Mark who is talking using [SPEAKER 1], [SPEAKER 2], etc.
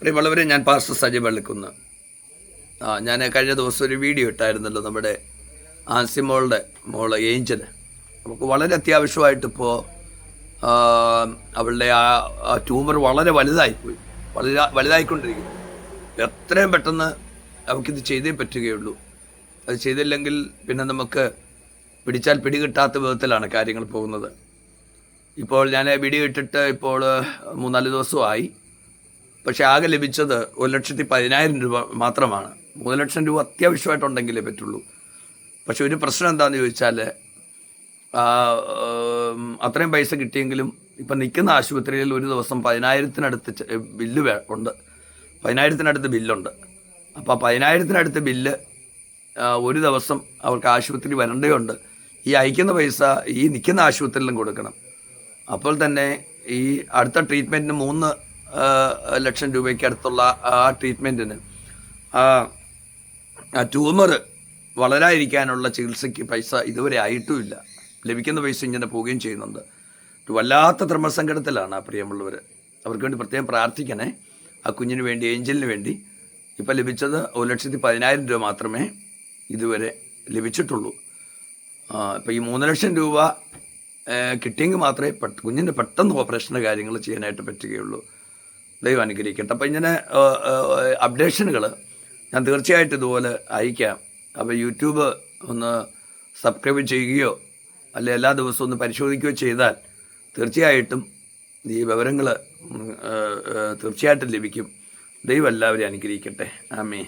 [SPEAKER 1] പ്രിയമുള്ളവരെ ഞാൻ പാസ്റ്റർ സജി പള്ളിക്കുന്ന് ആ ഞാൻ കഴിഞ്ഞ ദിവസം ഒരു വീഡിയോ ഇട്ടായിരുന്നല്ലോ നമ്മുടെ ആൻസിമോളുടെ മോൾ ഏഞ്ചൽ നമുക്ക് വളരെ അത്യാവശ്യമായിട്ടിപ്പോൾ അവളുടെ ആ ആ ട്യൂമർ വളരെ വലുതായിപ്പോയി. വളരെ വലുതായിക്കൊണ്ടിരിക്കുന്നു. എത്രയും പെട്ടെന്ന് അവൾക്കിത് ചെയ്തേ പറ്റുകയുള്ളൂ. അത് ചെയ്തില്ലെങ്കിൽ പിന്നെ നമുക്ക് പിടിച്ചാൽ പിടികിട്ടാത്ത വിധത്തിലാണ് കാര്യങ്ങൾ പോകുന്നത്. ഇപ്പോൾ ഞാൻ വീഡിയോ ഇട്ടിട്ട് ഇപ്പോൾ മൂന്നാൽ ദിവസമായി പക്ഷെ ആകെ ലഭിച്ചത് ഒരു ലക്ഷത്തി പതിനായിരം രൂപ മാത്രമാണ്. മൂന്ന് ലക്ഷം രൂപ അത്യാവശ്യമായിട്ടുണ്ടെങ്കിലേ പറ്റുള്ളൂ. പക്ഷെ ഒരു പ്രശ്നം എന്താണെന്ന് ചോദിച്ചാൽ അത്രയും പൈസ കിട്ടിയെങ്കിലും ഇപ്പം നിൽക്കുന്ന ആശുപത്രിയിൽ ഒരു ദിവസം പതിനായിരത്തിനടുത്ത് ബില്ല് വേ- ഉണ്ട്. പതിനായിരത്തിനടുത്ത് ബില്ലുണ്ട്. അപ്പോൾ പതിനായിരത്തിനടുത്ത് ബില്ല് ഒരു ദിവസം അവർക്ക് ആശുപത്രി വരേണ്ടതുണ്ട്. ഈ അയക്കുന്ന പൈസ ഈ നിൽക്കുന്ന ആശുപത്രിയിലും കൊടുക്കണം. അപ്പോൾ തന്നെ ഈ അടുത്ത ട്രീറ്റ്മെന്റിന് മൂന്ന് ലക്ഷം രൂപയ്ക്ക് അടുത്തുള്ള ആ ട്രീറ്റ്മെന്റിന് ആ ട്യൂമർ വളരാതിരിക്കാനുള്ള ചികിത്സയ്ക്ക് പൈസ ഇതുവരെ ആയിട്ടുമില്ല. ലഭിക്കുന്ന പൈസ ഇങ്ങനെ പോവുകയും ചെയ്യുന്നുണ്ട്. വല്ലാത്ത ധർമ്മസങ്കടത്തിലാണ് ആ പ്രിയമുള്ളവർ അവർക്ക് വേണ്ടി പ്രത്യേകം പ്രാർത്ഥിക്കണേ. ആ കുഞ്ഞിന് വേണ്ടി ഏഞ്ചലിന് വേണ്ടി. ഇപ്പം ലഭിച്ചത് ഒരു ലക്ഷത്തി പതിനായിരം രൂപ മാത്രമേ ഇതുവരെ ലഭിച്ചിട്ടുള്ളൂ. ഇപ്പം ഈ മൂന്ന് ലക്ഷം രൂപ കിട്ടിയെങ്കിൽ മാത്രമേ കുഞ്ഞിന്റെ പെട്ടെന്ന് ഓപ്പറേഷന്റെ കാര്യങ്ങൾ ചെയ്യാനായിട്ട് പറ്റുകയുള്ളൂ. ദൈവം അനുഗ്രഹിക്കട്ടെ. അപ്പം ഇങ്ങനെ അപ്ഡേഷനുകൾ ഞാൻ തീർച്ചയായിട്ടും ഇതുപോലെ അയക്കാം. അപ്പോൾ യൂട്യൂബ് ഒന്ന് സബ്സ്ക്രൈബ് ചെയ്യുകയോ അല്ലെ എല്ലാ ദിവസവും ഒന്ന് പരിശോധിക്കുകയോ ചെയ്താൽ തീർച്ചയായിട്ടും ഈ വിവരങ്ങൾ തീർച്ചയായിട്ടും ലഭിക്കും. ദൈവം എല്ലാവരെയും അനുഗ്രഹിക്കട്ടെ. ആമേ